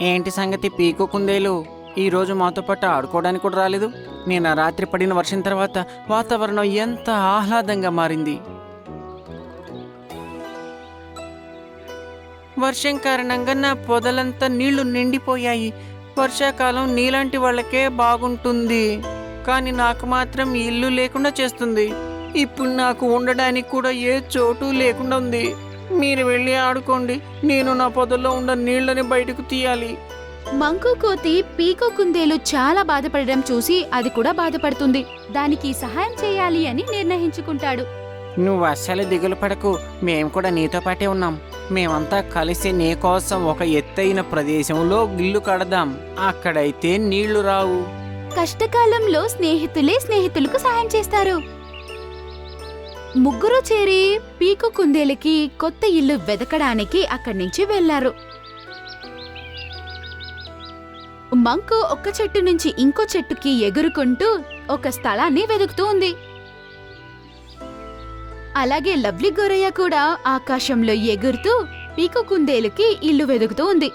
ఏంటి సంగతి? పీకు కుందేలు ఈరోజు మాతో పాటు ఆడుకోవడానికి కూడా రాలేదు. నేను ఆ రాత్రి పడిన వర్షం తర్వాత వాతావరణం ఎంత ఆహ్లాదంగా మారింది. వర్షం కారణంగా నా పొదలంతా నీళ్ళు నిండిపోయాయి. వర్షాకాలం నీలాంటి వాళ్ళకే బాగుంటుంది. కానీ నాకు మాత్రం ఇల్లు లేకుండా చేస్తుంది. ఇప్పుడు నాకు ఉండడానికి కూడా ఏ చోటు లేకుండా ఉంది. మీరు వెళ్ళి ఆడుకోండి. నేను నా పొదల్లో ఉన్న నీళ్ళని బయటకు తీయాలి. మంకు కోతి పీకో కుందేలు చాలా బాధపడడం చూసి అది కూడా బాధపడుతుంది. దానికి సహాయం చేయాలి అని నిర్ణయించుకుంటాడు. నువ్వు అస్సలు దిగులు పడకు. మేము కూడా నీతో పాటే ఉన్నాం. మేమంతా కలిసి నీ కోసం ఒక ఎత్తైన ప్రదేశంలో ఇల్లు కడదాం. అక్కడైతే నీళ్ళు రావు. కష్టకాలంలో స్నేహితులే స్నేహితులకు సహాయం చేస్తారు. ముగ్గురు చేరి పీకు కుందేలుకి కొత్త ఇల్లు వెతకడానికి అక్కడి నుంచి వెళ్ళారు మంకు ఒక చెట్టు నుంచి ఇంకో చెట్టుకి ఎగురుకుంటూ ఒక స్థలాన్ని వెతుకుతూ ఉంది. అలాగే లవ్లీ గొరయ్య కూడా ఆకాశంలో ఎగురుతూ పీకు కుందేలుకి ఇల్లు వెతుకుతూ ఉంది.